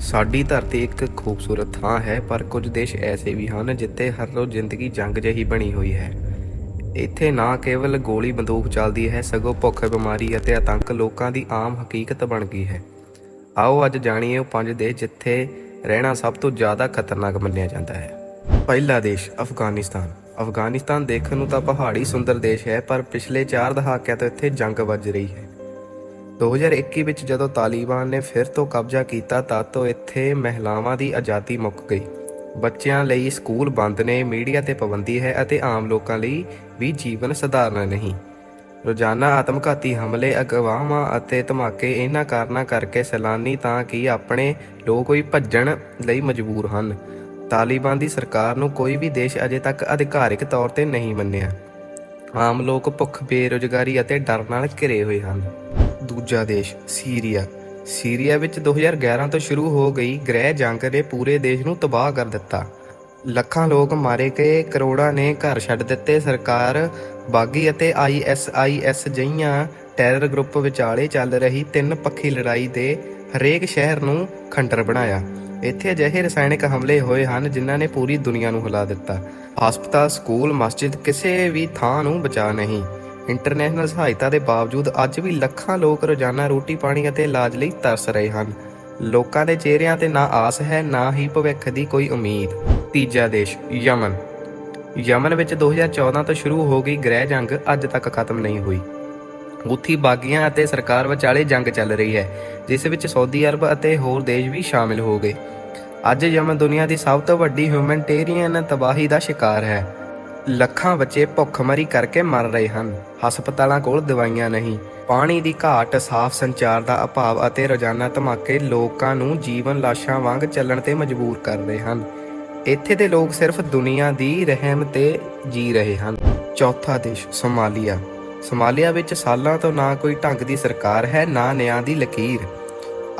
ਸਾਡੀ ਧਰਤੀ ਇੱਕ ਖੂਬਸੂਰਤ ਥਾਂ ਹੈ, ਪਰ ਕੁਝ ਦੇਸ਼ ਐਸੇ ਵੀ ਹਨ ਜਿੱਥੇ ਹਰ ਰੋਜ਼ ਜ਼ਿੰਦਗੀ ਜੰਗ ਜਿਹੀ ਬਣੀ ਹੋਈ ਹੈ। ਇੱਥੇ ਨਾ ਕੇਵਲ ਗੋਲੀ ਬੰਦੂਕ ਚੱਲਦੀ ਹੈ, ਸਗੋਂ ਭੁੱਖ, ਬਿਮਾਰੀ ਅਤੇ ਆਤੰਕ ਲੋਕਾਂ ਦੀ ਆਮ ਹਕੀਕਤ ਬਣ ਗਈ ਹੈ। ਆਓ ਅੱਜ ਜਾਣੀਏ ਉਹ ਪੰਜ ਦੇਸ਼ ਜਿੱਥੇ ਰਹਿਣਾ ਸਭ ਤੋਂ ਜ਼ਿਆਦਾ ਖਤਰਨਾਕ ਮੰਨਿਆ ਜਾਂਦਾ ਹੈ। ਪਹਿਲਾ ਦੇਸ਼, ਅਫਗਾਨਿਸਤਾਨ। ਅਫਗਾਨਿਸਤਾਨ ਦੇਖਣ ਨੂੰ ਤਾਂ ਪਹਾੜੀ ਸੁੰਦਰ ਦੇਸ਼ ਹੈ, ਪਰ ਪਿਛਲੇ 4 ਦਹਾਕਿਆਂ ਤੋਂ ਇੱਥੇ ਜੰਗ ਵੱਜ ਰਹੀ ਹੈ। 2021 ਵਿੱਚ ਜਦੋਂ ਤਾਲਿਬਾਨ ਨੇ ਫਿਰ ਤੋਂ ਕਬਜ਼ਾ ਕੀਤਾ ਤਾਂ ਤੋਂ ਇੱਥੇ ਮਹਿਲਾਵਾਂ ਦੀ ਆਜ਼ਾਦੀ ਮੁੱਕ ਗਈ। ਬੱਚਿਆਂ ਲਈ ਸਕੂਲ ਬੰਦ ਨੇ, ਮੀਡੀਆ ਤੇ ਪਾਬੰਦੀ ਹੈ ਅਤੇ ਆਮ ਲੋਕਾਂ ਲਈ ਵੀ ਜੀਵਨ ਸਧਾਰਨ ਨਹੀਂ। ਰੋਜ਼ਾਨਾ ਆਤਮਘਾਤੀ ਹਮਲੇ ਅਗਵਾਹਾਂ ਅਤੇ ਧਮਾਕੇ ਇਹਨਾਂ ਕਾਰਨਾਂ ਕਰਕੇ ਸੈਲਾਨੀ ਤਾਂ ਕਿ ਆਪਣੇ ਲੋਕ ਵੀ ਭੱਜਣ ਲਈ ਮਜਬੂਰ ਹਨ। ਤਾਲਿਬਾਨ ਦੀ ਸਰਕਾਰ ਨੂੰ ਕੋਈ ਵੀ ਦੇਸ਼ ਅਜੇ ਤੱਕ ਅਧਿਕਾਰਿਕ ਤੌਰ ਤੇ ਨਹੀਂ ਮੰਨਿਆ। ਆਮ ਲੋਕ ਭੁੱਖ, ਬੇਰੁਜ਼ਗਾਰੀ ਅਤੇ ਡਰ ਨਾਲ ਘਿਰੇ ਹੋਏ ਹਨ। ਦੂਜਾ ਦੇਸ਼, ਸੀਰੀਆ। ਸੀਰੀਆ ਵਿੱਚ 2011 ਤੋਂ ਸ਼ੁਰੂ ਹੋ ਗਈ ਗ੍ਰਹਿ ਜੰਗ ਨੇ ਪੂਰੇ ਦੇਸ਼ ਨੂੰ ਤਬਾਹ ਕਰ ਦਿੱਤਾ। ਲੱਖਾਂ ਲੋਕ ਮਾਰੇ ਗਏ, ਕਰੋੜਾਂ ਨੇ ਘਰ ਛੱਡ ਦਿੱਤੇ, ਸਰਕਾਰ, ਬਾਗੀ ਅਤੇ ਆਈਐਸਆਈਐਸ ਜਿਹੀਆਂ ਟੈਰਰ ਗਰੁੱਪ ਵਿਚਾਲੇ ਚੱਲ ਰਹੀ ਤਿੰਨ ਪੱਖੀ ਲੜਾਈ ਦੇ ਹਰੇਕ ਸ਼ਹਿਰ ਨੂੰ ਖੰਡਰ ਬਣਾਇਆ। ਇੱਥੇ ਅਜਿਹੇ ਰਸਾਇਣਿਕ ਹਮਲੇ ਹੋਏ ਹਨ ਜਿਨ੍ਹਾਂ ਨੇ ਪੂਰੀ ਦੁਨੀਆ ਨੂੰ ਹਿਲਾ ਦਿੱਤਾ। ਹਸਪਤਾਲ, ਸਕੂਲ, ਮਸਜਿਦ ਕਿਸੇ ਵੀ ਥਾਂ ਨੂੰ ਬਚਾ ਨਹੀਂ। ਇੰਟਰਨੈਸ਼ਨਲ ਸਹਾਇਤਾ ਦੇ ਬਾਵਜੂਦ ਅੱਜ ਵੀ ਲੱਖਾਂ ਲੋਕ ਰੋਜ਼ਾਨਾ ਰੋਟੀ ਪਾਣੀ ਅਤੇ ਇਲਾਜ ਲਈ ਤਰਸ ਰਹੇ ਹਨ। ਲੋਕਾਂ ਦੇ ਚਿਹਰਿਆਂ ਤੇ ਨਾ ਆਸ ਹੈ, ਨਾ ਹੀ ਭਵਿੱਖ ਦੀ ਕੋਈ ਉਮੀਦ। ਤੀਜਾ ਦੇਸ਼, ਯਮਨ। ਯਮਨ ਵਿੱਚ 2014 ਤੋਂ ਸ਼ੁਰੂ ਹੋ ਗਈ ਗ੍ਰਹਿ ਜੰਗ ਅੱਜ ਤੱਕ ਖਤਮ ਨਹੀਂ ਹੋਈ। ਉੱਥੀ ਬਾਗੀਆਂ ਅਤੇ ਸਰਕਾਰ ਵਿਚਾਲੇ ਜੰਗ ਚੱਲ ਰਹੀ ਹੈ, ਜਿਸ ਵਿੱਚ ਸਾਊਦੀ ਅਰਬ ਅਤੇ ਹੋਰ ਦੇਸ਼ ਵੀ ਸ਼ਾਮਿਲ ਹੋ ਗਏ। ਅੱਜ ਯਮਨ ਦੁਨੀਆ ਦੀ ਸਭ ਤੋਂ ਵੱਡੀ ਹਿਊਮਨਿਟੇਰੀਅਨ ਤਬਾਹੀ ਦਾ ਸ਼ਿਕਾਰ ਹੈ। ਲੱਖਾਂ ਬੱਚੇ ਭੁੱਖਮਰੀ ਕਰਕੇ ਮਰ ਰਹੇ ਹਨ। ਹਸਪਤਾਲਾਂ ਕੋਲ ਦਵਾਈਆਂ ਨਹੀਂ। ਪਾਣੀ ਦੀ ਘਾਟ, ਸਾਫ਼ ਸੰਚਾਰ ਦਾ ਅਭਾਵ ਅਤੇ ਰੋਜ਼ਾਨਾ ਧਮਾਕੇ ਲੋਕਾਂ ਨੂੰ ਜੀਵਨ ਲਾਸ਼ਾਂ ਵਾਂਗ ਚੱਲਣ ਤੇ ਮਜਬੂਰ ਕਰ ਰਹੇ ਹਨ। ਇੱਥੇ ਦੇ ਲੋਕ ਸਿਰਫ ਦੁਨੀਆ ਦੀ ਰਹਿਮ ਤੇ ਜੀ ਰਹੇ ਹਨ। ਚੌਥਾ ਦੇਸ਼, ਸੋਮਾਲੀਆ। ਸੋਮਾਲੀਆ ਵਿੱਚ ਸਾਲਾਂ ਤੋਂ ਨਾ ਕੋਈ ਢੰਗ ਦੀ ਸਰਕਾਰ ਹੈ, ਨਾ ਨਿਆਂ ਦੀ ਲਕੀਰ।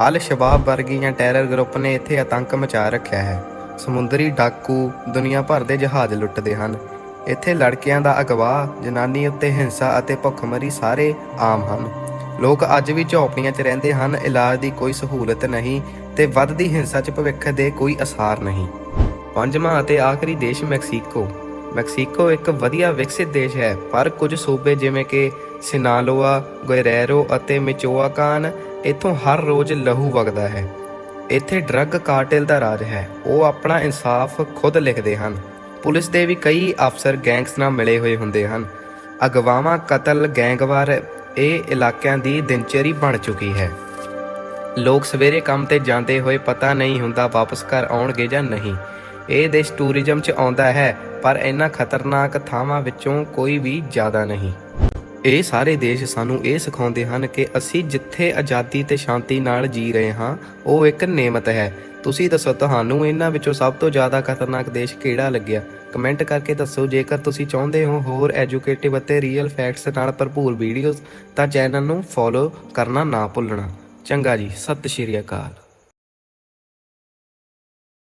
ਅਲ ਸ਼ਬਾਬ ਵਰਗੀਆਂ ਟੈਰਰ ਗਰੁੱਪ ਨੇ ਇੱਥੇ ਆਤੰਕ ਮਚਾ ਰੱਖਿਆ ਹੈ। ਸਮੁੰਦਰੀ ਡਾਕੂ ਦੁਨੀਆ ਭਰ ਦੇ ਜਹਾਜ਼ ਲੁੱਟਦੇ ਹਨ। ਇੱਥੇ ਲੜਕਿਆਂ ਦਾ ਅਗਵਾ, ਜਨਾਨੀ ਉੱਤੇ ਹਿੰਸਾ ਅਤੇ ਭੁੱਖਮਰੀ ਸਾਰੇ ਆਮ ਹਨ। ਲੋਕ ਅੱਜ ਵੀ ਝੌਪੜੀਆਂ 'ਚ ਰਹਿੰਦੇ ਹਨ, ਇਲਾਜ ਦੀ ਕੋਈ ਸਹੂਲਤ ਨਹੀਂ ਤੇ ਵੱਧਦੀ ਹਿੰਸਾ 'ਚ ਭਵਿੱਖ ਦੇ ਕੋਈ ਅਸਾਰ ਨਹੀਂ। ਪੰਜਵਾਂ ਅਤੇ ਆਖਰੀ ਦੇਸ਼ ਮੈਕਸੀਕੋ। ਮੈਕਸੀਕੋ ਇੱਕ ਵਧੀਆ ਵਿਕਸਿਤ ਦੇਸ਼ ਹੈ, ਪਰ ਕੁਝ ਸੂਬੇ ਜਿਵੇਂ ਕਿ ਸਿਨਾਲੋਆ, ਗੁਇਰੇਰੋ ਅਤੇ ਮਿਚੋਆਕਾਨ ਇੱਥੋਂ ਹਰ ਰੋਜ਼ ਲਹੂ ਵਗਦਾ ਹੈ। ਇੱਥੇ ਡਰੱਗ ਕਾਰਟੇਲ ਦਾ ਰਾਜ ਹੈ, ਉਹ ਆਪਣਾ ਇਨਸਾਫ ਖੁਦ ਲਿਖਦੇ ਹਨ। ਪੁਲਿਸ ਦੇ ਵੀ ਕਈ ਅਫਸਰ ਗੈਂਗਸ ਨਾਲ ਮਿਲੇ ਹੋਏ ਹੁੰਦੇ ਹਨ। ਅਗਵਾਵਾਂ ਕਤਲ ਗੈਂਗਵਾਰ ਇਹ ਇਲਾਕਿਆਂ ਦੀ ਦਿਨਚਰੀ ਬਣ ਚੁੱਕੀ ਹੈ। ਲੋਕ ਸਵੇਰੇ ਕੰਮ ਤੇ ਜਾਂਦੇ ਹੋਏ ਪਤਾ ਨਹੀਂ ਹੁੰਦਾ ਵਾਪਸ ਘਰ ਆਉਣਗੇ ਜਾਂ ਨਹੀਂ। ਇਹ ਦੇਸ਼ ਟੂਰਿਜ਼ਮ 'ਚ ਆਉਂਦਾ ਹੈ, ਪਰ ਇਹਨਾਂ ਖਤਰਨਾਕ ਥਾਵਾਂ ਵਿੱਚੋਂ ਕੋਈ ਵੀ ਜ਼ਿਆਦਾ ਨਹੀਂ। ਇਹ ਸਾਰੇ ਦੇਸ਼ ਸਾਨੂੰ ਇਹ ਸਿਖਾਉਂਦੇ ਹਨ ਕਿ ਅਸੀਂ ਜਿੱਥੇ ਆਜ਼ਾਦੀ ਤੇ ਸ਼ਾਂਤੀ ਨਾਲ ਜੀ ਰਹੇ ਹਾਂ, ਉਹ ਇੱਕ ਨੇਮਤ ਹੈ। ਤੁਸੀਂ ਦੱਸੋ, ਤੁਹਾਨੂੰ ਇਹਨਾਂ ਵਿੱਚੋਂ ਸਭ ਤੋਂ ਜ਼ਿਆਦਾ ਖਤਰਨਾਕ ਦੇਸ਼ ਕਿਹੜਾ ਲੱਗਿਆ? ਕਮੈਂਟ ਕਰਕੇ ਦੱਸੋ, ਜੇਕਰ ਤੁਸੀਂ ਚਾਹੁੰਦੇ ਹੋ ਹੋਰ ਐਜੂਕੇਟਿਵ ਅਤੇ ਰੀਅਲ ਫੈਕਟਸ ਨਾਲ ਭਰਪੂਰ ਵੀਡੀਓਜ਼, ਤਾਂ ਚੈਨਲ ਨੂੰ ਫੋਲੋ ਕਰਨਾ ਨਾ ਭੁੱਲਣਾ। ਚੰਗਾ ਜੀ, ਸਤਿ ਸ਼੍ਰੀ ਅਕਾਲ।